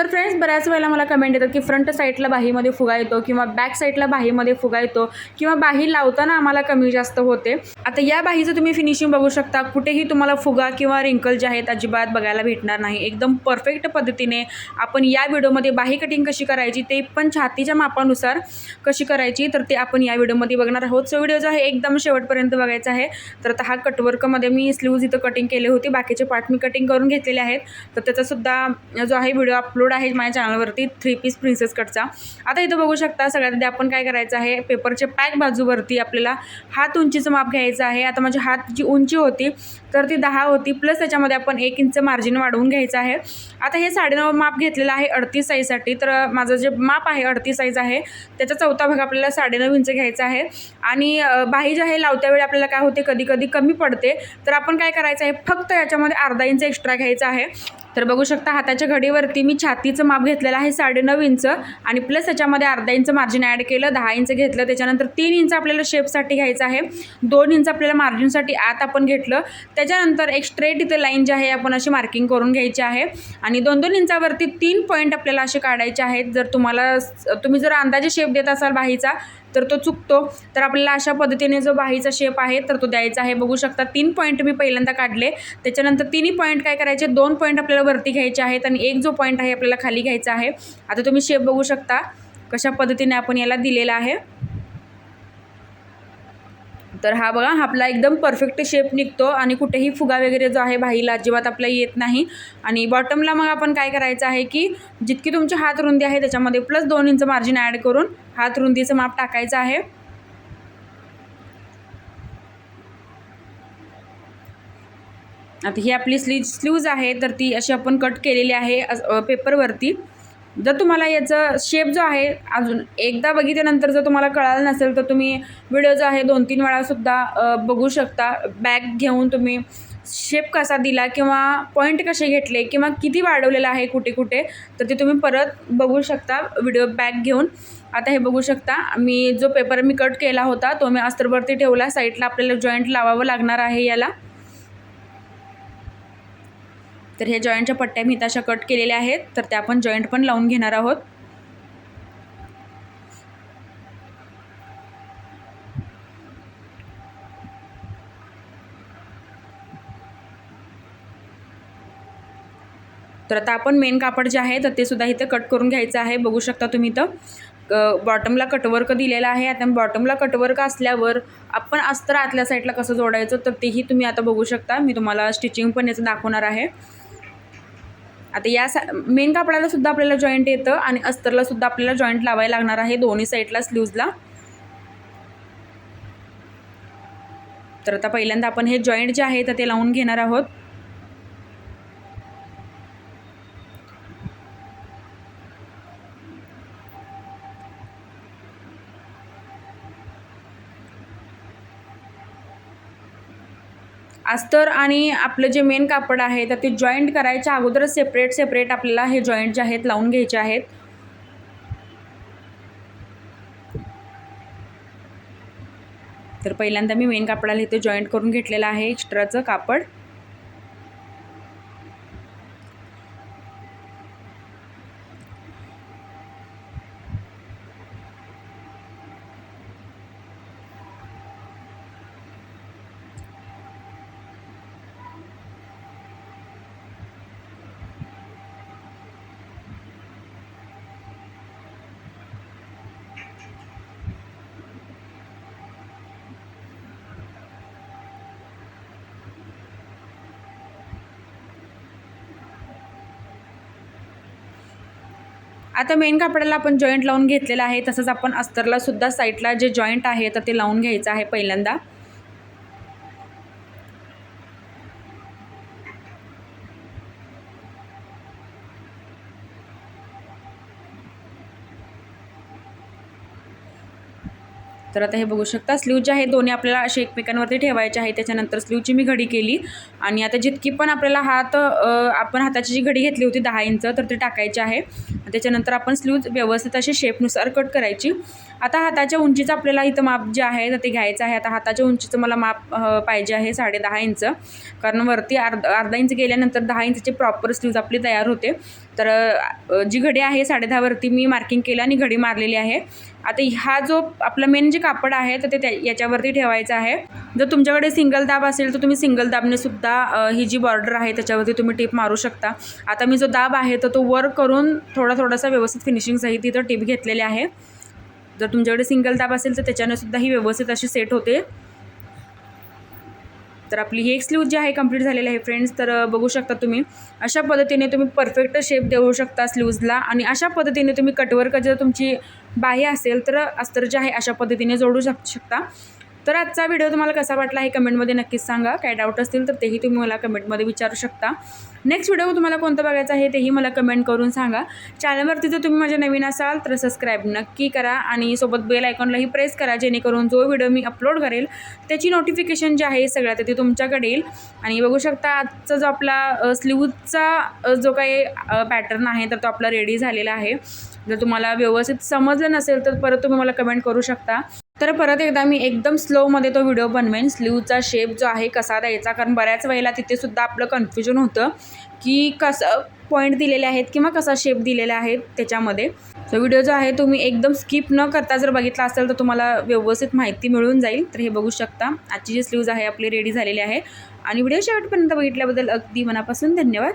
तर फ्रेंड्स बऱ्याच वेळेला मला कमेंट येतात की फ्रंट साईडला बाहीमध्ये फुगा येतो किंवा बॅक साईडला बाहीमध्ये फुगा येतो किंवा बाही लावताना आम्हाला कमी जास्त होते. आता या बाहीचं तुम्ही फिनिशिंग बघू शकता. कुठेही तुम्हाला फुगा किंवा रिंकल जे आहेत अजिबात बघायला भेटणार नाही. एकदम परफेक्ट पद्धतीने आपण या व्हिडिओमध्ये बाही कटिंग कशी करायची ते पण छातीच्या मापानुसार कशी करायची तर ते आपण या व्हिडिओमध्ये बघणार आहोत. सो व्हिडिओ जो आहे एकदम शेवटपर्यंत बघायचा आहे. तर आता हा कटवर्कमध्ये मी स्लीव्ज इथं कटिंग केले होते. बाकीचे पार्ट मी कटिंग करून घेतलेले आहेत. तर त्याचासुद्धा जो आहे व्हिडिओ अपलोड आहे माझ्या चॅनलवरती थ्री पीस प्रिन्सेस कटचा आता इथं बघू शकता सगळ्यात आधी आपण काय करायचं आहे पेपरच्या पॅक बाजूवरती आपल्याला हात उंचीचं माप घ्यायचं आहे. आता माझी हात जी उंची होती तर ती दहा होती प्लस त्याच्यामध्ये आपण एक इंच मार्जिन वाढवून घ्यायचं आहे. आता हे साडेनऊ माप घेतलेलं आहे अडतीस साईजसाठी तर माझं जे माप आहे अडतीस साईज आहे त्याचा चौथा भाग आपल्याला साडेनऊ इंच घ्यायचा आहे. आणि बाही जे आहे लावत्या वेळी आपल्याला काय होते कधी कधी कमी पडते. तर आपण काय करायचं आहे फक्त याच्यामध्ये अर्धा इंच एक्स्ट्रा घ्यायचा आहे. तर बघू शकता हाताच्या घडीवरती मी छातीचं माप घेतलेलं आहे साडेनऊ इंच. आणि प्लस त्याच्यामध्ये अर्धा इंच मार्जिन ॲड केलं दहा इंच घेतलं. त्याच्यानंतर तीन इंच आपल्याला शेपसाठी घ्यायचं आहे. दोन इंच आपल्याला मार्जिनसाठी आत आपण घेतलं. त्याच्यानंतर एक स्ट्रेट इथे लाईन जी आहे आपण अशी मार्किंग करून घ्यायची आहे. आणि दोन दोन इंचावरती तीन पॉईंट आपल्याला असे काढायचे आहेत. जर तुम्हाला तुम्ही जर अंदाजे शेप देत असाल बाहीचा तर तो चुकतो. तर आपल्याला अशा पद्धतीने जो बाहीचा शेप आहे तर तो द्यायचा आहे. बघू शकता तीन पॉईंट मी पहिल्यांदा काढले. त्याच्यानंतर तिन्ही पॉईंट काय करायचे? दोन पॉईंट आपल्याला वरती घ्यायचे आहेत आणि एक जो पॉईंट आहे आपल्याला खाली घ्यायचा आहे. आता तुम्ही शेप बघू शकता कशा पद्धतीने आपण याला दिलेला आहे. तर हा बघा हा आपला एकदम परफेक्ट शेप निघतो आणि कुठेही फुगा वगैरे जो आहे भाईला अजिबात आपला येत नाही. आणि बॉटमला मग आपण काय करायचं आहे की जितकी तुमची हात रुंदी आहे त्याच्यामध्ये प्लस दोन इंच मार्जिन ॲड करून हात रुंदीचं माप टाकायचं आहे. आता ही आपली स्लीव स्लीव्ज आहे तर ती अशी आपण कट केलेली आहे पेपरवरती जर तुम्हाला याचं शेप जो आहे अजून एकदा बघितल्यानंतर जर तुम्हाला कळालं नसेल तर तुम्ही व्हिडिओ जो आहे दोन तीन वेळासुद्धा बघू शकता. बॅग घेऊन तुम्ही शेप कसा दिला किंवा पॉईंट कसे घेतले किंवा किती वाढवलेलं आहे कुठे कुठे तर ते तुम्ही परत बघू शकता. व्हिडिओ बॅग घेऊन. आता हे बघू शकता. मी जो पेपर मी कट केला होता तो मी अस्तरवरती ठेवला. साईडला आपल्याला जॉईंट लावावं लागणार आहे याला. तर ह्या जॉईंटच्या पट्ट्या मी तशा कट केलेल्या आहेत तर त्या आपण जॉईंट पण लावून घेणार आहोत. तर आता आपण मेन कापड जे आहे तर ते सुद्धा इथं कट करून घ्यायचं आहे. बघू शकता तुम्ही इथं बॉटमला कटवर्क दिलेलं आहे. आता बॉटमला कटवर्क असल्यावर आपण अस्तर आतल्या साईडला कसं जोडायचं तर तेही तुम्ही आता बघू शकता. मी तुम्हाला स्टिचिंग पण याचं दाखवणार आहे. आता या सा मेन कापडाला सुद्धा आपल्याला जॉईंट येतं आणि अस्तरला सुद्धा आपल्याला जॉईंट लावायला लागणार आहे दोन्ही साईडला स्लीव्जला तर आता पहिल्यांदा आपण हे जॉईंट जे आहे तर ते लावून घेणार आहोत. अस्तर आणि आपलं जे मेन कापड आहे तर ते जॉईंट करायच्या अगोदरच सेपरेट सेपरेट आपल्याला हे जॉईंट जे आहेत लावून घ्यायचे आहेत. तर पहिल्यांदा मी मेन कापडाला इथे जॉईंट करून घेतलेलं आहे एक्स्ट्राचं कापड. आता मेन कापडाला आपण जॉईंट लावून घेतलेलं आहे. तसंच आपण अस्तरला सुद्धा साईडला जे जॉईंट आहे तर ते लावून घ्यायचं आहे पहिल्यांदा. तर आता हे बघू शकता स्लीव जे आहे दोन्ही आपल्याला असे एकमेकांवरती ठेवायचे आहे. त्याच्यानंतर स्लीवची मी घडी केली आणि आता जितकी पण आपल्याला हात आपण हाताची जी घडी घेतली होती दहा इंच तर ती टाकायची आहे. त्याच्यानंतर आपण स्लीव्ज व्यवस्थित अशी शेपनुसार कट करायची. आता हाताच्या उंचीचं आपल्याला इथं माप जे आहे तर ते घ्यायचं आहे. आता हाताच्या उंचीचं मला माप पाहिजे आहे साडे दहा इंच. कारण वरती अर्धा अर्धा इंच गेल्यानंतर दहा इंचचे प्रॉपर स्लीव्ज आपली तयार होते. तर जी घडी आहे साडे दहावरती मी मार्किंग केलं आणि घडी मारलेली आहे. आता हा जो आपला मेन जे कापड आहे तर ते त्या याच्यावरती ठेवायचं आहे. जर तुमच्याकडे सिंगल दाब असेल तर तुम्ही सिंगल दाबने सुद्धा ही जी बॉर्डर आहे त्याच्यावरती तुम्ही टीप मारू शकता. आता मी जो दाब आहे तर तो वर करून थोडा थोडासा व्यवस्थित फिनिशिंगसाठी तिथं टीप घेतलेली आहे. जर तुमच्याकडे सिंगल दाब असेल तर त्याच्याने सुद्धा ही व्यवस्थित अशी सेट होते. तर आपली ही एक स्लीव जी आहे कंप्लीट झालेली आहे फ्रेंड्स तर बघू शकता तुम्ही. अशा पद्धतीने तुम्ही परफेक्ट शेप देऊ शकता स्लीव्जला आणि अशा पद्धतीने तुम्ही कटवर्क जर तुमची बाह्य असेल तर अस्तर जे आहे अशा पद्धतीने जोडू शक शकता. तर आजचा व्हिडिओ तुम्हाला कसा वाटला हे कमेंटमध्ये नक्कीच सांगा. काय डाऊट असतील तर तेही तुम्ही मला कमेंटमध्ये विचारू शकता. नेक्स्ट व्हिडिओ तुम्हाला कोणतं बघायचं आहे तेही मला कमेंट करून सांगा. चॅनलवरती जर तुम्ही माझ्या नवीन असाल तर सबस्क्राईब नक्की करा आणि सोबत बेल आयकॉनलाही प्रेस करा जेणेकरून जो व्हिडिओ मी अपलोड करेल त्याची नोटिफिकेशन जी आहे सगळ्यात ते तुमच्याकडे येईल. आणि बघू शकता आजचा जो आपला स्लीवचा जो काही पॅटर्न आहे तर तो आपला रेडी झालेला आहे. जर तुम्हाला व्यवस्थित समजलं नसेल तर परत तुम्ही मला कमेंट करू शकता. तर परत एकदा मी एकदम स्लोमध्ये तो व्हिडिओ बनवेन. स्लीवचा शेप जो आहे कसा द्यायचा? कारण बऱ्याच वेळेला तिथेसुद्धा आपलं कन्फ्युजन होतं की कसं पॉईंट दिलेले आहेत किंवा कसा शेप दिलेला आहे त्याच्यामध्ये. तो व्हिडिओ जो आहे तुम्ही एकदम स्किप न करता जर बघितला असेल तर तुम्हाला व्यवस्थित माहिती मिळून जाईल. तर हे बघू शकता. आजची जी स्लीव्ज आहे आपली रेडी झालेली आहे. आणि व्हिडिओ शेवटपर्यंत बघितल्याबद्दल अगदी मनापासून धन्यवाद.